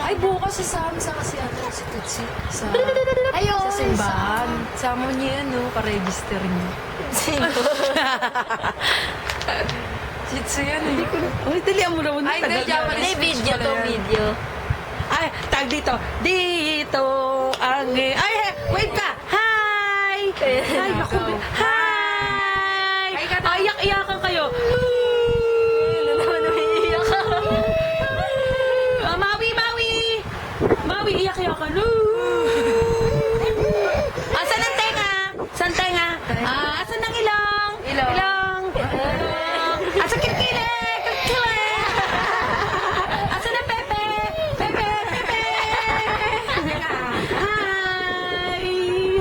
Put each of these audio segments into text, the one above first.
Ay, bukas sasama sa kasi ano, si Tutsi. Sa, Ayun. sa simbahan. Sama niya yan, no? Pa-register niya. Sino? Si Tutsi yan, eh. Uy, dalihan mo naman. Ay, hindi. Japanese. Hindi, video pala to, yan. video. Ay, tag dito. Dito ang... Ay, eh, wait ka. Hi! Hi, naku. Hi! Ayak-iyakan kayo. Mawi, iyak-iyakan. Asan ang tenga? Saan tenga? Ah, asan ang ilong? Ilong. Ilong. Ilong. Asan kilikili? Kilikili. Asan ang pepe? Pepe, pepe. Hi!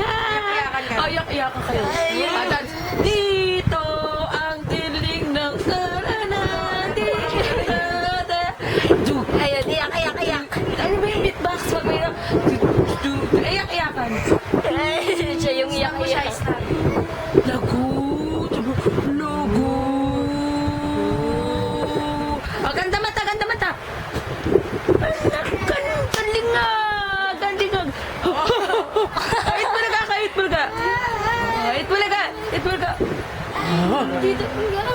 Hi! Oh, iyak-iyakan kayo. Dito ang tiling ng karanan. Dito. Du- Ayun, iyak, iyak, iyak. ano ba yung beatbox? Wag may Iyak-iyakan. Ay, siya yung iyak, iyak. Lagu. Lagu. Oh, ganda mata, ganda mata. Anak, kan, kalingag, kalingag. Kahit mo naga, kahit mo naga. Kahit mo naga, kahit mo naga. Dito,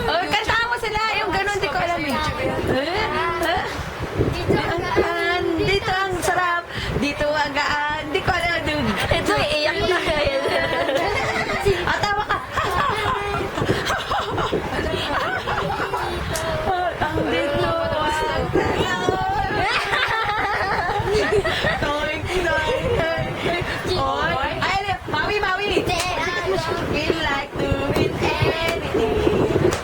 Oh, kantahan mo sila, yung ganun, di ko alam eh. Eh? Eh? Dito, Gaan, dito ang sarap, dito ang gaan, di ko alam dun. Ito, iiyak na. Ayun. At tawa ka. Ah, ang dito. Toink, toink. Oy, ay, Mawi, Mawi. Feel like doing anything.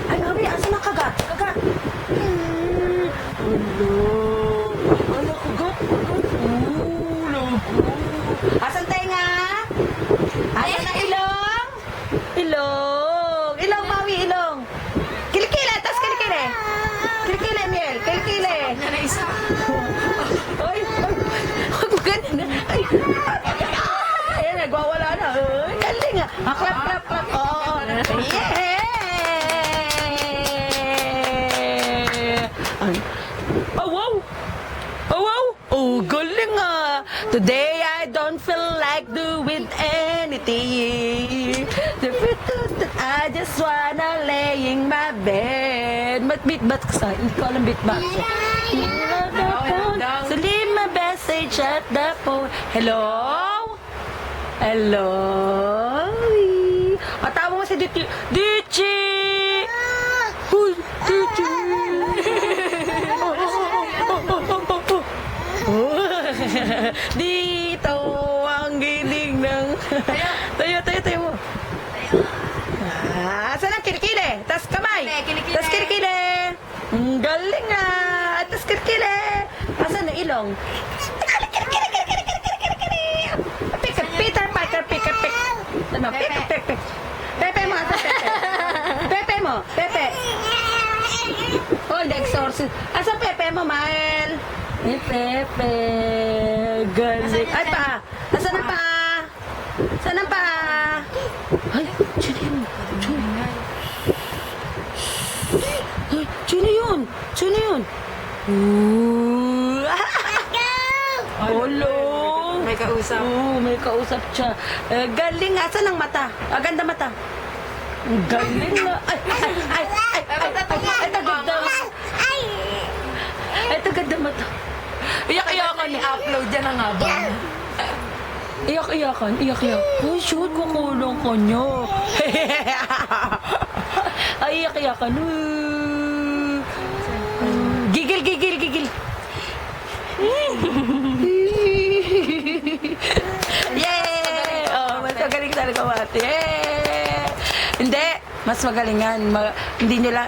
Ay, Mawi, asa na kagat? Kagat. Hmm. Ulo. Ano, kagat? Kagat. Ulo. Asan tenga? Asan na ilong? Ilong. Ilong, Mawi, ilong. Kilikili, tas kilikili. Na isa. Ay, ay, huwag mo ganun. Ay, ayan, nagwawala na. Ay, galing ah. Ah, clap, clap, clap. Oo. Yeah! Ay, oh, wow. Oh, wow. Oh, galing ah. Today, I don't feel like doing anything. The fruit that I just wanna lay in my bed. But beatbox ka ko alam beatbox. So leave my message at the phone. Hello? Hello? At tawag mo si Dichi. Dichi! Uy, Dichi! Dito ang ginig ng... Tayo, tayo, tayo mo. Ah, saan ang kilikili? Tas kamay. Eh, kilikili. Tas kilikili. Ang galing ah. Tas kilikili. Asan ang ilong? Kilikili, kilikili, kilikili, kilikili. Pick, Peter Piper, pick, pick. Ano, pick, pick, pick. Pepe mo, asan Pepe? Pepe mo, Pepe. Oh, nag-exorcist. Asan Pepe mo, Mael? Ni Pepe. Galing. Ay, pa? Saan ang pa? Ay, sino yun? Sino? Ay, sino yun? Sino yun? Ooh. Ulong. May kausap. Oo, may kausap siya. Eh, galing. Asan ang mata? Ah, ganda mata. Ang Galing na. Ay, ay, ay, ay, ay, ay, ay, ito ganda. Ito ganda mata. Iyak-iyakan Ni upload yan ang habang. Iyak-iyakan, iyak-iyak. Uy, shoot, kukulong ko nyo. Ay, iyak-iyakan. Uh, Yay! Hindi, mas magalingan. Ma- hindi nila,